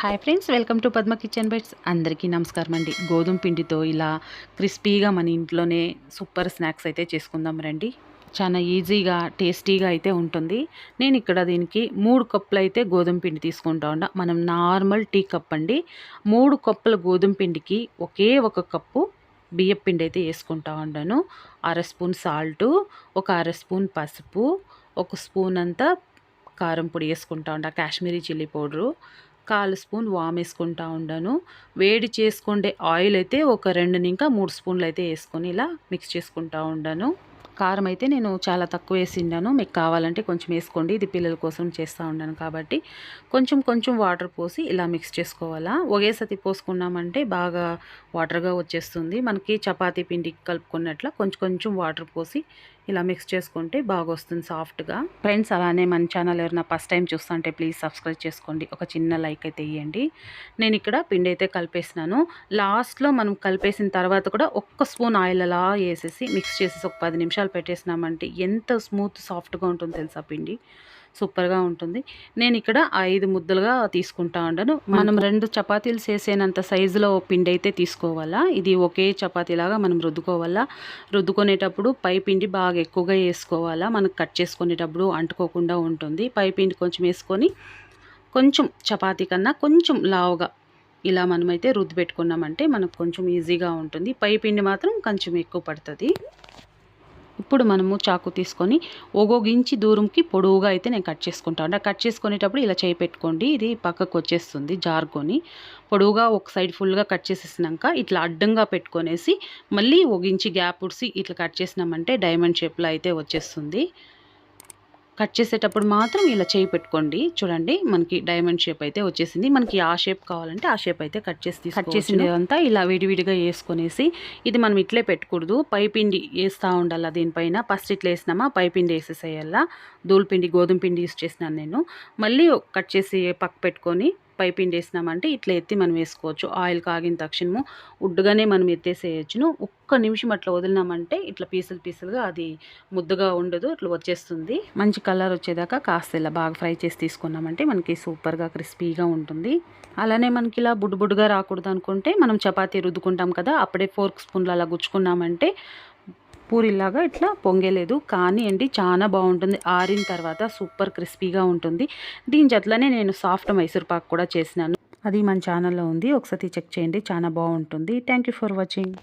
Hi friends welcome to Padma kitchen bites అందరికీ నమస్కారం అండి. గోధుమ పిండితో ఇలా క్రిస్పీగా మన ఇంట్లోనే సూపర్ స్నాక్స్ అయితే చేసుకుందాం రండి. చాలా ఈజీగా టేస్టీగా అయితే ఉంటుంది. నేను ఇక్కడ దీనికి మూడు కప్పులు అయితే గోధుమ పిండి తీసుకుంటా ఉండ మనం నార్మల్ టీ కప్ అండి. మూడు కప్పుల గోధుమ పిండికి ఒకే ఒక కప్పు బియ్యం పిండి అయితే వేసుకుంటా ఉండను. అర స్పూన్ సాల్టు ఒక అర స్పూన్ పసుపు ఒక స్పూన్ అంతా కారం పొడి వేసుకుంటా ఉండ. కాశ్మీరీ చిల్లీ పౌడరు కాలు స్పూన్ వామ్ వేసుకుంటా ఉండను. వేడి చేసుకుండే ఆయిల్ అయితే ఒక రెండు ఇంకా మూడు స్పూన్లు అయితే వేసుకొని ఇలా మిక్స్ చేసుకుంటా ఉండను. కారం అయితే నేను చాలా తక్కువ వేసిండాను మీకు కావాలంటే కొంచెం వేసుకోండి. ఇది పిల్లల కోసం చేస్తూ ఉన్నాను కాబట్టి. కొంచెం కొంచెం వాటర్ పోసి ఇలా మిక్స్ చేసుకోవాలా. ఒకేసతి పోసుకున్నామంటే బాగా వాటర్గా వచ్చేస్తుంది. మనకి చపాతీ పిండి కలుపుకున్నట్ల కొంచెం కొంచెం వాటర్ పోసి ఇలా మిక్స్ చేసుకుంటే బాగా వస్తుంది సాఫ్ట్గా ఫ్రెండ్స్ అలానే మన ఛానల్ ఎవరైనా ఫస్ట్ టైం చూస్తుంటే ప్లీజ్ సబ్స్క్రైబ్ చేసుకోండి. ఒక చిన్న లైక్ అయితే ఇవ్వండి నేను ఇక్కడ పిండి అయితే కలిపేసినాను. లాస్ట్లో మనం కలిపేసిన తర్వాత కూడా ఒక్క స్పూన్ ఆయిల్ అలా వేసేసి మిక్స్ చేసేసి ఒక పది నిమిషాలు పెట్టేసినామంటే ఎంత స్మూత్ సాఫ్ట్గా ఉంటుంది తెలుసా పిండి? సూపర్గా ఉంటుంది. నేను ఇక్కడ ఐదు ముద్దలుగా తీసుకుంటా ఉండను. మనం రెండు చపాతీలు చేసేనంత సైజులో పిండి అయితే తీసుకోవాలా? ఇది ఒకే చపాతీలాగా మనం రుద్దుకోవాలా? రుద్దుకునేటప్పుడు పై పిండి బాగా ఎక్కువగా వేసుకోవాలా? మనకు కట్ చేసుకునేటప్పుడు అంటుకోకుండా ఉంటుంది. పై పిండి కొంచెం వేసుకొని కొంచెం చపాతీ కన్నా కొంచెం లావుగా ఇలా మనమైతే రుద్దు పెట్టుకున్నామంటే మనకు కొంచెం ఈజీగా ఉంటుంది. పై పిండి మాత్రం కొంచెం ఎక్కువ పడుతుంది. ఇప్పుడు మనము చాకు తీసుకొని ఒగోగించి దూరంకి పొడవుగా అయితే నేను కట్ చేసుకుంటాను అంటే కట్ చేసుకునేటప్పుడు ఇలా చేయి పెట్టుకోండి. ఇది పక్కకు వచ్చేస్తుంది జారుకొని పొడవుగా ఒక సైడ్ ఫుల్గా కట్ చేసేసినాక ఇట్లా అడ్డంగా పెట్టుకొనేసి మళ్ళీ ఒగించి గ్యాప్ ఉడిసి ఇట్లా కట్ చేసినామంటే డైమండ్ షేప్లో అయితే వచ్చేస్తుంది. కట్ చేసేటప్పుడు మాత్రం ఇలా చేయి పెట్టుకోండి. చూడండి మనకి డైమండ్ షేప్ అయితే వచ్చేసింది. మనకి ఆ షేప్ కావాలంటే ఆ షేప్ అయితే కట్ చేసి కట్ చేసిందంతా ఇలా విడివిడిగా వేసుకొనేసి ఇది మనం ఇట్లే పెట్టకూడదు. పైపిండి వేస్తూ ఉండాలి దీనిపైన? ఫస్ట్ ఇట్లా వేసినామా? పైపిండి వేసేసేయాలా? పిండి గోధుమ పిండి యూస్ చేసినాను నేను. మళ్ళీ కట్ చేసి పక్క పెట్టుకొని పైపిండి వేసినామంటే ఇట్లా ఎత్తి మనం వేసుకోవచ్చు. ఆయిల్ కాగిన తక్షణము ఉడ్డుగానే మనం ఎత్తేసేయచ్చును. ఒక్క నిమిషం అట్లా వదిలినామంటే ఇట్లా పీసులు పీసులుగా అది ముద్దగా ఉండదు ఇట్లా వచ్చేస్తుంది. మంచి కలర్ వచ్చేదాకా కాస్త ఇలా బాగా ఫ్రై చేసి తీసుకున్నామంటే మనకి సూపర్గా క్రిస్పీగా ఉంటుంది. అలానే మనకి ఇలా బుడ్డు రాకూడదు అనుకుంటే మనం చపాతీ రుద్దుకుంటాం కదా అప్పుడే ఫోర్క్ స్పూన్లు అలా గుచ్చుకున్నామంటే పూరిలాగా ఇట్లా పొంగలేదు. కానీ అండి చాలా బాగుంటుంది. ఆరిన తర్వాత సూపర్ క్రిస్పీగా ఉంటుంది. దీని జట్లనే నేను సాఫ్ట్ మైసూర్ పాక్ కూడా చేసినాను. అది మన ఛానల్లో ఉంది. ఒకసారి చెక్ చేయండి. చాలా బాగుంటుంది. Thank for watching.